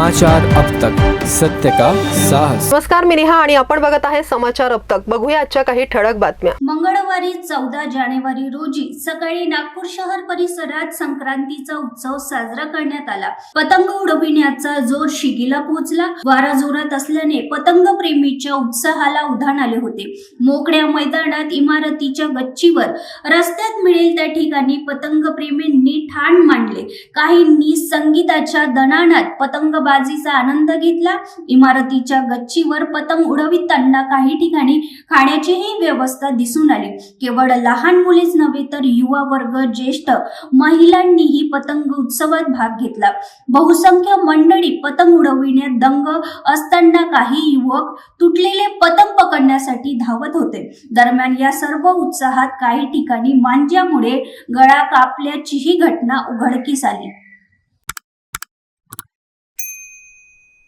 समाचार अब तक। सत्य का साहस। नमस्कार मी नेहा आणि आपण बघत आहे समाचार अब तक. बघूया आजच्या काही ठळक बातम्या. मंगळवारी चौदा जानेवारी रोजी सकाळी नागपूर शहर परिसरात संक्रांतीचा उत्सव साजरा करण्यात आला. पतंग उडविण्याचा जोर शिगेला पोहोचला. वारा जोरात असल्याने पतंग प्रेमीच्या उत्साहाला उधाण आले होते. मोकळ्या मैदानात इमारतीच्या गच्चीवर रस्त्यात मिळेल त्या ठिकाणी पतंग प्रेमींनी ठाण मांडले. काहींनी संगीताच्या दणाणात पतंगबाजीचा आनंद घेतला. इमारतीच्या गच्चीवर पतंग उडविताना काही ठिकाणी खाण्याचीही व्यवस्था दिसून आली. केवळ लहान मुलेच नव्हे तर युवा वर्ग ज्येष्ठ महिलांनीही पतंग उत्सवात भाग घेतला. बहुसंख्य मंडळी पतंग उडविण्यात दंग असताना काही युवक तुटलेले पतंग पकडण्यासाठी धावत होते. दरम्यान या सर्व उत्साहात काही ठिकाणी मांज्यामुळे गळा कापल्याचीही घटना उघडकीस आली.